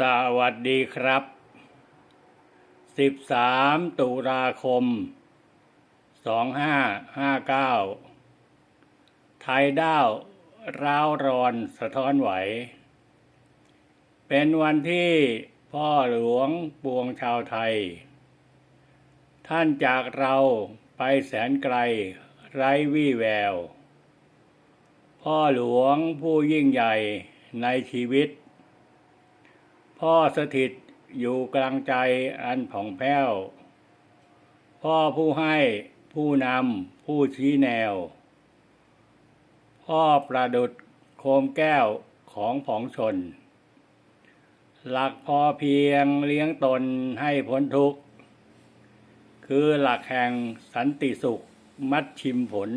สวัสดีครับ 13 ตุลาคม 2559 ไทยด้าวร้าวรอนสะท้อนไหว เป็นวันที่พ่อหลวงปวงชาวไทย ท่านจากเราไปแสนไกลไร้วี่แวว พ่อหลวงผู้ยิ่งใหญ่ในชีวิต พ่อสถิตอยู่กลางใจอันผ่องแผ้ว พ่อผู้ให้ผู้นำผู้ชี้แนว พ่อประดุดโคมแก้วของผองชน หลักพอเพียงเลี้ยงตนให้พ้นทุกข์ คือหลักแห่งสันติสุขมัดชิมผลจ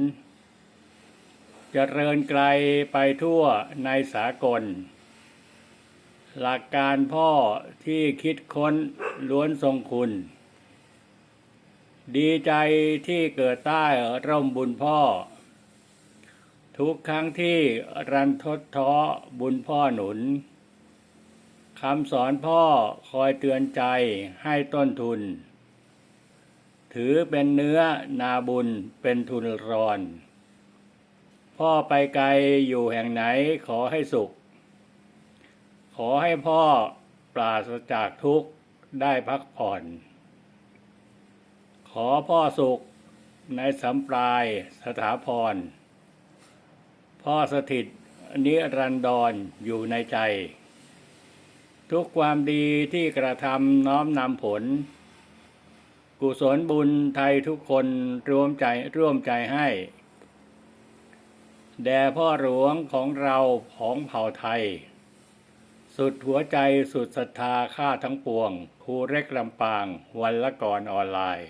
เจริญไกลไปทั่วในสากล หลักการพ่อที่คิดค้นล้วนทรงคุณ ดีใจที่เกิดใต้ร่มบุญพ่อ ทุกครั้งที่รันทดท้อบุญพ่อหนุนคำสอนพ่อคอยเตือนใจให้ต้นทุน ถือเป็นเนื้อนาบุญเป็นทุนรอน พ่อไปไกลอยู่แห่งไหนขอให้สุข ขอให้พ่อปราศจากทุกข์ได้พักผ่อน ขอพ่อสุขในสัมปรายสถาพร พ่อสถิตนิรันดรอยู่ในใจ ทุกความดีที่กระทำน้อมนำผล กุศลบุญไทยทุกคนร่วมใจร่วมใจให้ แด่พ่อหลวงของเราของเผ่าไทย สุดหัวใจสุดศรัทธาข้าทั้งปวงครูเล็กลำปาง วันละก่อนออนไลน์